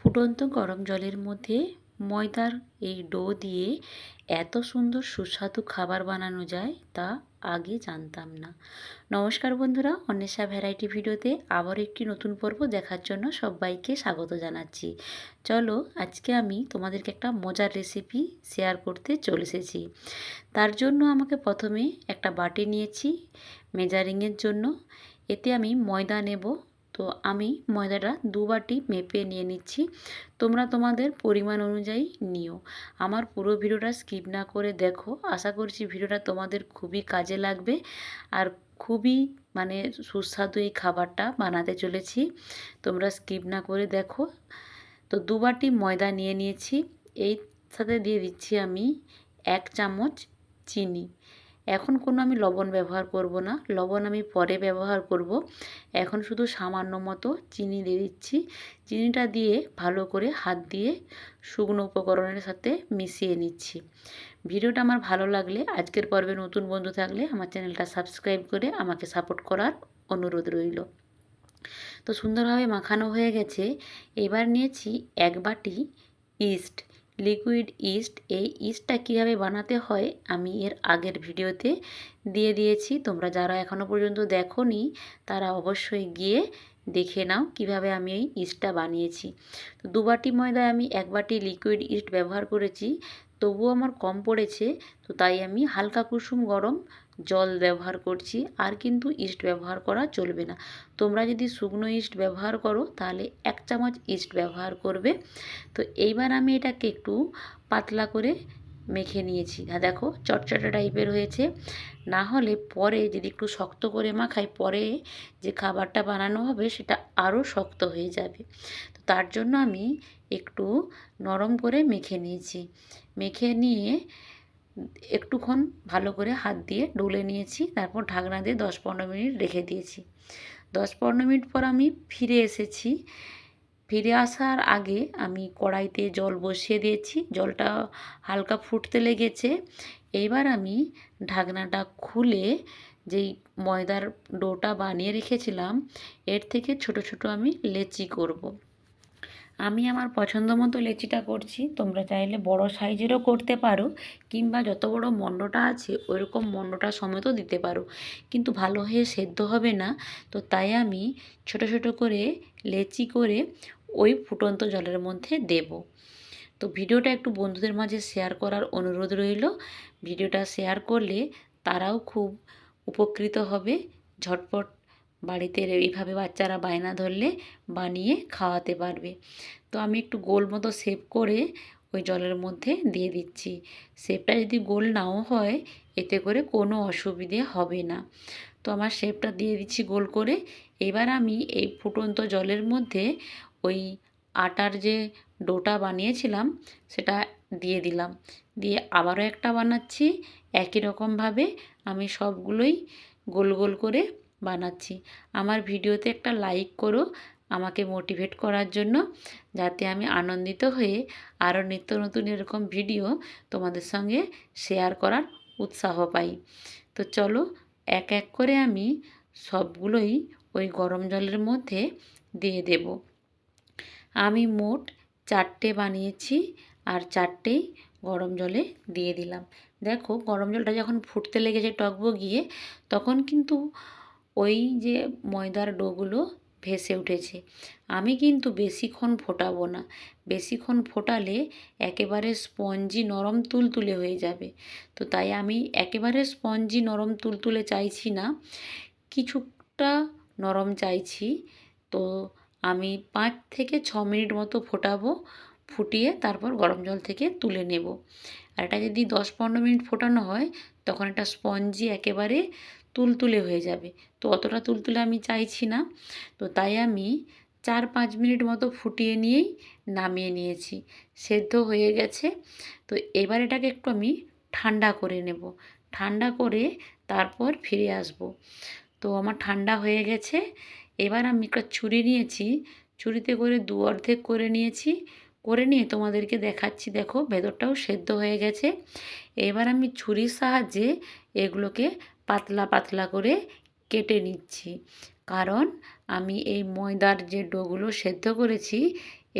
ফুটন্ত গরম জলের মধ্যে ময়দার এই ডো দিয়ে এত সুন্দর সুস্বাদু খাবার বানানো যায় তা আগে জানতাম না। নমস্কার বন্ধুরা, অন্বেষা ভ্যারাইটি ভিডিওতে আবার একটি নতুন পর্ব দেখার জন্য সবাইকে স্বাগত জানাচ্ছি। চলো, আজকে আমি তোমাদেরকে একটা মজার রেসিপি শেয়ার করতে চলে এসেছি। তার জন্য আমাকে প্রথমে একটা বাটি নিয়েছি মেজারিংয়ের জন্য। এতে আমি ময়দা নেব তো আমি ময়দাটা দু বাটি মেপে নিয়ে নিচ্ছি। তোমরা তোমাদের পরিমাণ অনুযায়ী নিও। আমার পুরো ভিডিওটা স্কিপ না করে দেখো। আশা করছি ভিডিওটা তোমাদের খুবই কাজে লাগবে। আর খুবই মানে সুস্বাদু এই খাবারটা বানাতে চলেছি। তোমরা স্কিপ না করে দেখো। তো দু বাটি ময়দা নিয়ে নিয়েছি। এই সাথে দিয়ে দিচ্ছি আমি এক চামচ চিনি। এখন কোনো আমি লবণ ব্যবহার করব না। লবণ আমি পরে ব্যবহার করব। এখন শুধু সামান্য মতো চিনি দিয়ে দিচ্ছি। চিনিটা দিয়ে ভালো করে হাত দিয়ে শুকনো উপকরণের সাথে মিশিয়ে নিচ্ছি। ভিডিওটা আমার ভালো লাগলে, আজকের পর্বে নতুন বন্ধু থাকলে আমার চ্যানেলটা সাবস্ক্রাইব করে আমাকে সাপোর্ট করার অনুরোধ রইল। তো সুন্দরভাবে মাখানো হয়ে গেছে। এবার নিয়েছি এক বাটি ইস্ট। লিকুইড ইস্ট, এই ইস্টটা কীভাবে বানাতে হয় আমি এর আগের ভিডিওতে দিয়ে দিয়েছি। তোমরা যারা এখনও পর্যন্ত দেখো তারা অবশ্যই গিয়ে দেখে নাও কীভাবে আমি এই ইস্টটা বানিয়েছি। তো দু বাটি ময়দায় আমি এক বাটি লিকুইড ইস্ট ব্যবহার করেছি, তবুও আমার কম পড়েছে, তো তাই আমি হালকা কুসুম গরম জল ব্যবহার করছি, আর কিন্তু ইস্ট ব্যবহার করা চলবে না। তোমরা যদি শুকনো ইস্ট ব্যবহার করো, তাহলে এক চামচ ইস্ট ব্যবহার করবে। তো এইবার আমি এটাকে একটু পাতলা করে মেখে নিয়েছি। হ্যাঁ দেখো, চটচটা টাইপের হয়েছে। না হলে পরে যদি একটু শক্ত করে মাখাই, পরে যে খাবারটা বানানো হবে, সেটা আরও শক্ত হয়ে যাবে। তো তার জন্য আমি একটু নরম করে মেখে নিয়েছি। মেখে নিয়ে একটুক্ষণ ভালো করে হাত দিয়ে ডলে নিয়েছি, তারপর ঢাকনা দিয়ে দশ পনেরো মিনিট রেখে দিয়েছি। দশ পনেরো মিনিট পর আমি ফিরে এসেছি। ফিরে আসার আগে আমি কড়াইতে জল বসিয়ে দিয়েছি, জলটা হালকা ফুটতে লেগেছে। এইবার আমি ঢাকনাটা খুলে যেই ময়দার ডোটা বানিয়ে রেখেছিলাম, এর থেকে ছোট ছোট আমি লেচি করব। আমি আমার পছন্দ মতো লেচিটা করছি। তোমরা চাইলে বড় সাইজেরও করতে পারো, কিংবা যত বড় মণ্ডটা আছে, ওইরকম মণ্ডটা সমেতও দিতে পারো। কিন্তু ভালো হয়ে সেদ্ধ হবে না, তো তাই আমি ছোট ছোট করে লেচি করে ওই ফুটন্ত জলের মধ্যে দেব। তো ভিডিওটা একটু বন্ধুদের মাঝে শেয়ার করার অনুরোধ রইল। ভিডিওটা শেয়ার করলে তারাও খুব উপকৃত হবে। ঝটপট বাড়িতে এইভাবে বাচ্চারা বায়না ধরলে বানিয়ে খাওয়াতে পারবে। তো আমি একটু গোল মতো শেপ করে ওই জলের মধ্যে দিয়ে দিচ্ছি। শেপটা যদি গোল নাও হয়, এতে করে কোনো অসুবিধে হবে না। তো আমার শেপটা দিয়ে দিচ্ছি গোল করে। এবার আমি এই ফুটন্ত জলের মধ্যে ওই আটার যে ডোটা বানিয়েছিলাম, সেটা দিয়ে দিলাম। দিয়ে আবারও একটা বানাচ্ছি। একই রকমভাবে আমি সবগুলোই গোল গোল করে বানাচ্ছি। আমার ভিডিওতে একটা লাইক করো আমাকে মোটিভেট করার জন্য, যাতে আমি আনন্দিত হয়ে আরও নিত্য নতুন এরকম ভিডিও তোমাদের সঙ্গে শেয়ার করার উৎসাহ পাই। তো চলো এক এক করে আমি সবগুলোই ওই গরম জলের মধ্যে দিয়ে দেব। আমি মোট চারটে বানিয়েছি আর চারটেই গরম জলে দিয়ে দিলাম। দেখো গরম জলটা যখন ফুটতে লেগেছে টকবগিয়ে, তখন কিন্তু ওই যে ময়দার ডোগুলো ভেসে উঠেছে। আমি কিন্তু বেশিক্ষণ ফোটাবো না। বেশিক্ষণ ফোটালে একেবারে স্পঞ্জি নরম তুলতুলে হয়ে যাবে। তো তাই আমি একেবারে স্পঞ্জি নরম তুলতুলে চাইছি না কিছুটা নরম চাইছি। তো আমি পাঁচ থেকে ছ মিনিট মতো ফোটাবো, ফুটিয়ে তারপর গরম জল থেকে তুলে নেব। আর এটা যদি দশ পনেরো মিনিট ফোটানো হয়, তখন এটা স্পঞ্জি একেবারে তুলতুলে হয়ে যাবে। তো অতটা তুলতুলে আমি চাইছি না। তো তাই আমি চার পাঁচ মিনিট মতো ফুটিয়ে নিয়েই নামিয়ে নিয়েছি। সেদ্ধ হয়ে গেছে। তো এবার এটাকে একটু আমি ঠান্ডা করে নেব। ঠান্ডা করে তারপর ফিরে আসব। তো আমার ঠান্ডা হয়ে গেছে। এবার আমি একটা ছুরি নিয়েছি। ছুরিতে করে দু অর্ধেক করে নিয়েছি। করে নিয়ে তোমাদেরকে দেখাচ্ছি। দেখো ভেতরটাও সেদ্ধ হয়ে গেছে। এবার আমি ছুরির সাহায্যে এগুলোকে পাতলা পাতলা করে কেটে নিচ্ছি। কারণ আমি এই ময়দার যে ডোগুলো সেদ্ধ করেছি,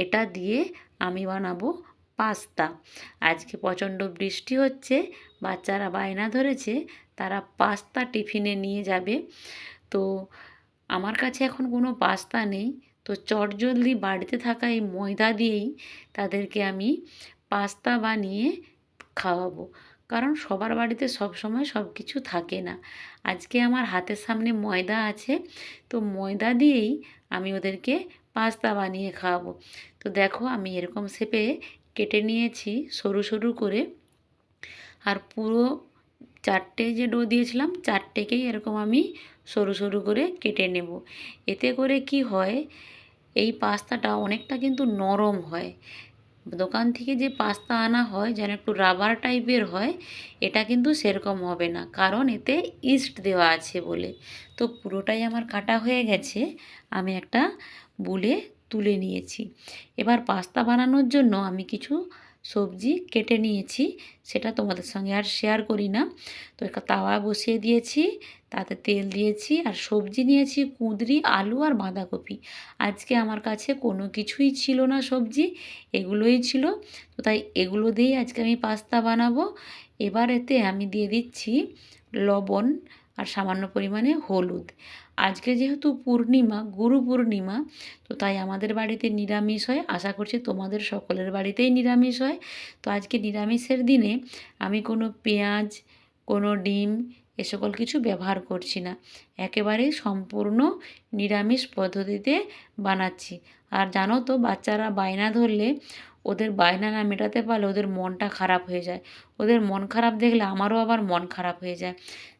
এটা দিয়ে আমি বানাবো পাস্তা। আজকে প্রচণ্ড বৃষ্টি হচ্ছে, বাচ্চারা বায়না ধরেছে, তারা পাস্তা টিফিনে নিয়ে যাবে। তো আমার কাছে এখন কোনো পাস্তা নেই। তো চটজলদি বাড়িতে থাকা এই ময়দা দিয়েই তাদেরকে আমি পাস্তা বানিয়ে খাওয়াবো। কারণ সবার বাড়িতে সব সময় সব কিছু থাকে না। আজকে আমার হাতের সামনে ময়দা আছে, তো ময়দা দিয়েই আমি ওদেরকে পাস্তা বানিয়ে খাওয়াবো। তো দেখো আমি এরকম শেপে কেটে নিয়েছি সরু সরু করে। আর পুরো চারটে যে ডো দিয়েছিলাম, চারটেকেই এরকম আমি সরু সরু করে কেটে নেব। এতে করে কি হয়, এই পাস্তাটা অনেকটা কিন্তু নরম হয়। দোকান থেকে যে পাস্তা আনা হয়, যেন একটু রাবার টাইপের হয়, এটা কিন্তু সেরকম হবে না। কারণ এতে ইস্ট দেওয়া আছে বলে। তো পুরোটাই আমার কাটা হয়ে গেছে, আমি একটা বুলে তুলে নিয়েছি। এবার পাস্তা বানানোর জন্য আমি কিছু সবজি কেটে নিয়েছি, সেটা তোমাদের সঙ্গে আর শেয়ার করি না। তো একটা তাওয়া বসিয়ে দিয়েছি তাতে তেল দিয়েছি আর সবজি নিয়েছি, কুঁদরি, আলু আর বাঁধাকপি। আজকে আমার কাছে কোনো কিছুই ছিল না সবজি, এগুলোই ছিল। তো তাই এগুলো দিয়েই আজকে আমি পাস্তা বানাবো। এবার এতে আমি দিয়ে দিচ্ছি লবণ আর সামান্য পরিমাণে হলুদ। আজকে যেহেতু পূর্ণিমা, গুরু পূর্ণিমা, তো তাই আমাদের বাড়িতে নিরামিষ হয়। আশা করছি তোমাদের সকলের বাড়িতেই নিরামিষ হয়। তো আজকে নিরামিষের দিনে আমি কোনো পেঁয়াজ, কোনো ডিম এ সকল কিছু ব্যবহার করছি না। একেবারেই সম্পূর্ণ নিরামিষ পদ্ধতিতে বানাচ্ছি। আর জানো তো, বাচ্চারা বায়না ধরলে ওদের বায়না না মেটাতে পারলে ওদের মনটা খারাপ হয়ে যায়। ওদের মন খারাপ দেখলে আমারও আবার মন খারাপ হয়ে যায়।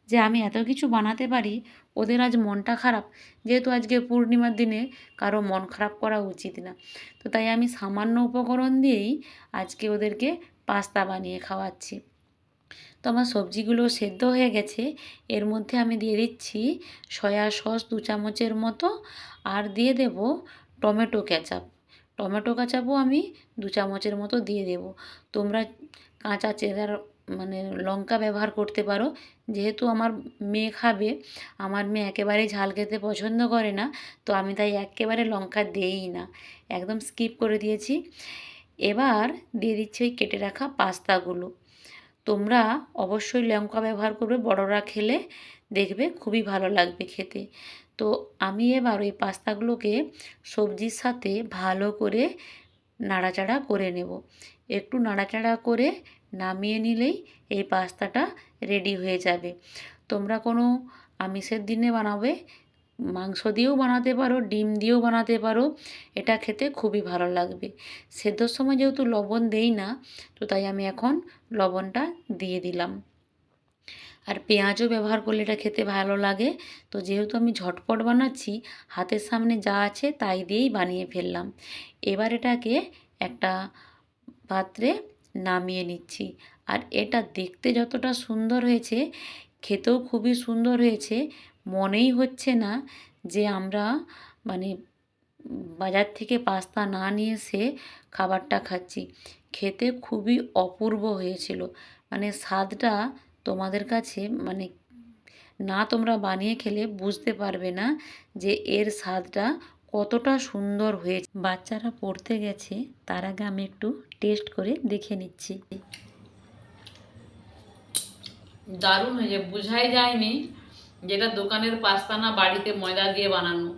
যে আমি এত কিছু বানাতে পারি, ওদের আজ মনটা খারাপ। যেহেতু আজকে পূর্ণিমার দিনে কারও মন খারাপ করা উচিত না। তো তাই আমি সামান্য উপকরণ দিয়েই আজকে ওদেরকে পাস্তা বানিয়ে খাওয়াচ্ছি। তো আমার সবজিগুলো সেদ্ধ হয়ে গেছে। এর মধ্যে আমি দিয়ে দিচ্ছি সয়া সস দু চামচের মতো আর দিয়ে দেব টমেটো কেচাপ। টমেটো কেচাপও আমি দু চামচের মতো দিয়ে দেব। তোমরা কাঁচা চেরার মানে লঙ্কা ব্যবহার করতে পারো। যেহেতু আমার মেয়ে খাবে, আমার মেয়ে একেবারেই ঝাল খেতে পছন্দ করে না, তো আমি তাই একেবারে লঙ্কা দিই না। একদম স্কিপ করে দিয়েছি। এবার দিয়ে দিচ্ছি ওই কেটে রাখা পাস্তাগুলো। তোমরা অবশ্যই লঙ্কা ব্যবহার করবে, বড়রা খেলে দেখবে খুবই ভালো লাগবে খেতে। তো আমি এবার ওই পাস্তাগুলোকে সবজির সাথে ভালো করে নাড়াচাড়া করে নেব। একটু নাড়াচাড়া করে নামিয়ে নিলেই এই পাস্তাটা রেডি হয়ে যাবে। তোমরা কোনো আমিষের দিনে বানাবে মাংস দিয়েও বানাতে পারো, ডিম দিয়েও বানাতে পারো, এটা খেতে খুবই ভালো লাগবে। সেদ্ধর সময় যেহেতু লবণ দেই না, তো তাই আমি এখন লবণটা দিয়ে দিলাম। আর পেঁয়াজও ব্যবহার করলে এটা খেতে ভালো লাগে। তো যেহেতু আমি ঝটপট বানাচ্ছি, হাতের সামনে যা আছে তাই দিয়েই বানিয়ে ফেললাম। এবার এটাকে একটা পাত্রে নামিয়ে নিচ্ছি। আর এটা দেখতে যতটা সুন্দর হয়েছে, খেতেও খুবই সুন্দর হয়েছে। মনেই হচ্ছে না যে আমরা মানে বাজার থেকে পাস্তা না নিয়ে এসে খাবারটা খাচ্ছি। খেতে খুবই অপূর্ব হয়েছিল। মানে স্বাদটা তোমাদের কাছে মানে না তোমরা বানিয়ে খেলে বুঝতে পারবে না যে এর স্বাদটা কতটা সুন্দর হয়েছে। বাচ্চারা পড়তে গেছে, তার আগে আমি একটু টেস্ট করে দেখে নিচ্ছি। দারুণ হয়েছে, বোঝাই যায়নি। যেটা দোকানের পাস্তা না বাড়িতে ময়দা দিয়ে বানানো।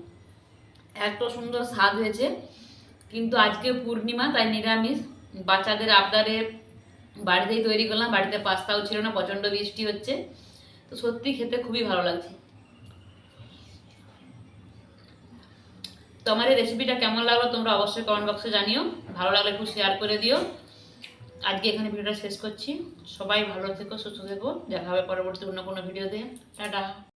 এত সুন্দর স্বাদ হয়েছে। কিন্তু আজকে পূর্ণিমা, তাই নিরামিষ। বাচ্চাদের আবদারে বাড়িতেই তৈরি করলাম। বাড়িতে পাস্তাও ছিল না, প্রচণ্ড বৃষ্টি হচ্ছে। তো সত্যি খেতে খুবই ভালো লাগছে। তো আমার এই রেসিপিটা কেমন লাগল তোমরা অবশ্যই কমেন্ট বক্সে জানিও। ভালো লাগলে একটু শেয়ার করে দিও। আজকে এখানে ভিডিওটা শেষ করছি। সবাই ভালো থেকো, সুস্থ থেকো। দেখা হবে পরবর্তী অন্য কোনো ভিডিওতে। টাটা।